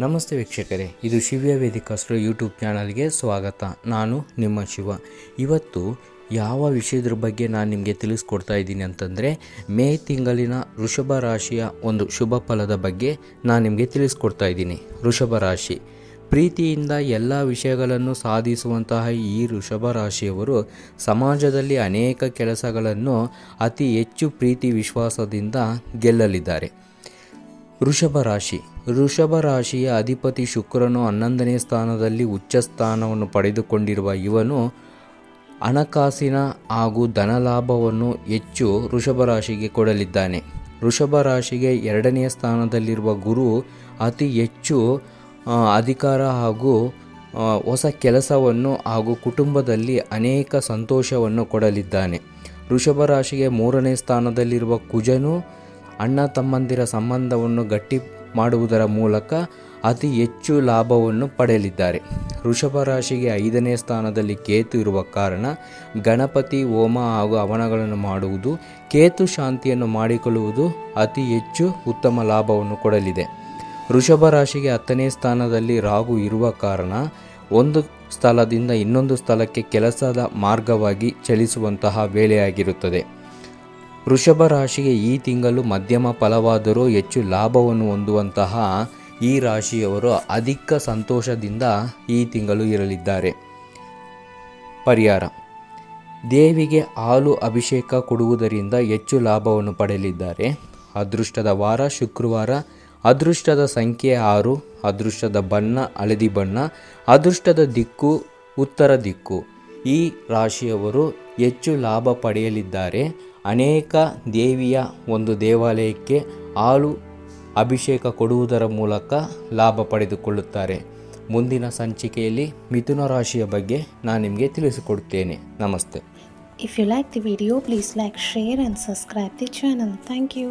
ನಮಸ್ತೆ ವೀಕ್ಷಕರೇ, ಇದು ಶಿವ್ಯ ವೇದಿಕಾಸ್ಟ್ರೋ ಯೂಟ್ಯೂಬ್ ಚಾನಲ್ಗೆ ಸ್ವಾಗತ. ನಾನು ನಿಮ್ಮ ಶಿವ. ಇವತ್ತು ಯಾವ ವಿಷಯದ್ರ ಬಗ್ಗೆ ನಾನು ನಿಮಗೆ ತಿಳಿಸ್ಕೊಡ್ತಾ ಇದ್ದೀನಿ ಅಂತಂದರೆ, ಮೇ ತಿಂಗಳಿನ ವೃಷಭ ರಾಶಿಯ ಒಂದು ಶುಭ ಫಲದ ಬಗ್ಗೆ ನಾನು ನಿಮಗೆ ತಿಳಿಸ್ಕೊಡ್ತಾ ಇದ್ದೀನಿ. ವೃಷಭ ರಾಶಿ. ಪ್ರೀತಿಯಿಂದ ಎಲ್ಲ ವಿಷಯಗಳನ್ನು ಸಾಧಿಸುವಂತಹ ಈ ವೃಷಭ ರಾಶಿಯವರು ಸಮಾಜದಲ್ಲಿ ಅನೇಕ ಕೆಲಸಗಳನ್ನು ಅತಿ ಹೆಚ್ಚು ಪ್ರೀತಿ ವಿಶ್ವಾಸದಿಂದ ಗೆಲ್ಲಲಿದ್ದಾರೆ. ವೃಷಭ ರಾಶಿ. ವೃಷಭ ರಾಶಿಯ ಅಧಿಪತಿ ಶುಕ್ರನು ಹನ್ನೊಂದನೇ ಸ್ಥಾನದಲ್ಲಿ ಉಚ್ಚ ಸ್ಥಾನವನ್ನು ಪಡೆದುಕೊಂಡಿರುವ ಇವನು ಹಣಕಾಸಿನ ಹಾಗೂ ಧನಲಾಭವನ್ನು ಹೆಚ್ಚು ವೃಷಭ ರಾಶಿಗೆ ಕೊಡಲಿದ್ದಾನೆ. ವೃಷಭ ರಾಶಿಗೆ ಎರಡನೆಯ ಸ್ಥಾನದಲ್ಲಿರುವ ಗುರು ಅತಿ ಹೆಚ್ಚು ಅಧಿಕಾರ ಹಾಗೂ ಹೊಸ ಕೆಲಸವನ್ನು ಹಾಗೂ ಕುಟುಂಬದಲ್ಲಿ ಅನೇಕ ಸಂತೋಷವನ್ನು ಕೊಡಲಿದ್ದಾನೆ. ವೃಷಭ ರಾಶಿಗೆ ಮೂರನೇ ಸ್ಥಾನದಲ್ಲಿರುವ ಕುಜನು ಅಣ್ಣ ತಮ್ಮಂದಿರ ಸಂಬಂಧವನ್ನು ಗಟ್ಟಿ ಮಾಡುವುದರ ಮೂಲಕ ಅತಿ ಹೆಚ್ಚು ಲಾಭವನ್ನು ಪಡೆಯಲಿದ್ದಾರೆ. ವೃಷಭ ರಾಶಿಗೆ ಐದನೇ ಸ್ಥಾನದಲ್ಲಿ ಕೇತು ಇರುವ ಕಾರಣ ಗಣಪತಿ, ಹೋಮ ಹಾಗೂ ಹವನಗಳನ್ನು ಮಾಡುವುದು, ಕೇತು ಶಾಂತಿಯನ್ನು ಮಾಡಿಕೊಳ್ಳುವುದು ಅತಿ ಹೆಚ್ಚು ಉತ್ತಮ ಲಾಭವನ್ನು ಕೊಡಲಿದೆ. ವೃಷಭ ರಾಶಿಗೆ ಹತ್ತನೇ ಸ್ಥಾನದಲ್ಲಿ ರಾಹು ಇರುವ ಕಾರಣ ಒಂದು ಸ್ಥಳದಿಂದ ಇನ್ನೊಂದು ಸ್ಥಳಕ್ಕೆ ಕೆಲಸದ ಮಾರ್ಗವಾಗಿ ಚಲಿಸುವಂತಹ ವೇಳೆಯಾಗಿರುತ್ತದೆ. ವೃಷಭ ರಾಶಿಗೆ ಈ ತಿಂಗಳು ಮಧ್ಯಮ ಫಲವಾದರೂ ಹೆಚ್ಚು ಲಾಭವನ್ನು ಹೊಂದುವಂತಹ ಈ ರಾಶಿಯವರು ಅಧಿಕ ಸಂತೋಷದಿಂದ ಈ ತಿಂಗಳು ಇರಲಿದ್ದಾರೆ. ಪರಿಹಾರ. ದೇವಿಗೆ ಹಾಲು ಅಭಿಷೇಕ ಕೊಡುವುದರಿಂದ ಹೆಚ್ಚು ಲಾಭವನ್ನು ಪಡೆಯಲಿದ್ದಾರೆ. ಅದೃಷ್ಟದ ವಾರ ಶುಕ್ರವಾರ. ಅದೃಷ್ಟದ ಸಂಖ್ಯೆ ಆರು. ಅದೃಷ್ಟದ ಬಣ್ಣ ಹಳದಿ ಬಣ್ಣ. ಅದೃಷ್ಟದ ದಿಕ್ಕು ಉತ್ತರ ದಿಕ್ಕು. ಈ ರಾಶಿಯವರು ಹೆಚ್ಚು ಲಾಭ ಪಡೆಯಲಿದ್ದಾರೆ. ಅನೇಕ ದೇವಿಯ ಒಂದು ದೇವಾಲಯಕ್ಕೆ ಹಾಲು ಅಭಿಷೇಕ ಕೊಡುವುದರ ಮೂಲಕ ಲಾಭ ಪಡೆದುಕೊಳ್ಳುತ್ತಾರೆ. ಮುಂದಿನ ಸಂಚಿಕೆಯಲ್ಲಿ ಮಿಥುನ ರಾಶಿಯ ಬಗ್ಗೆ ನಾನು ನಿಮಗೆ ತಿಳಿಸಿಕೊಡುತ್ತೇನೆ. ನಮಸ್ತೆ. If you like the video please like share and subscribe the channel thank you.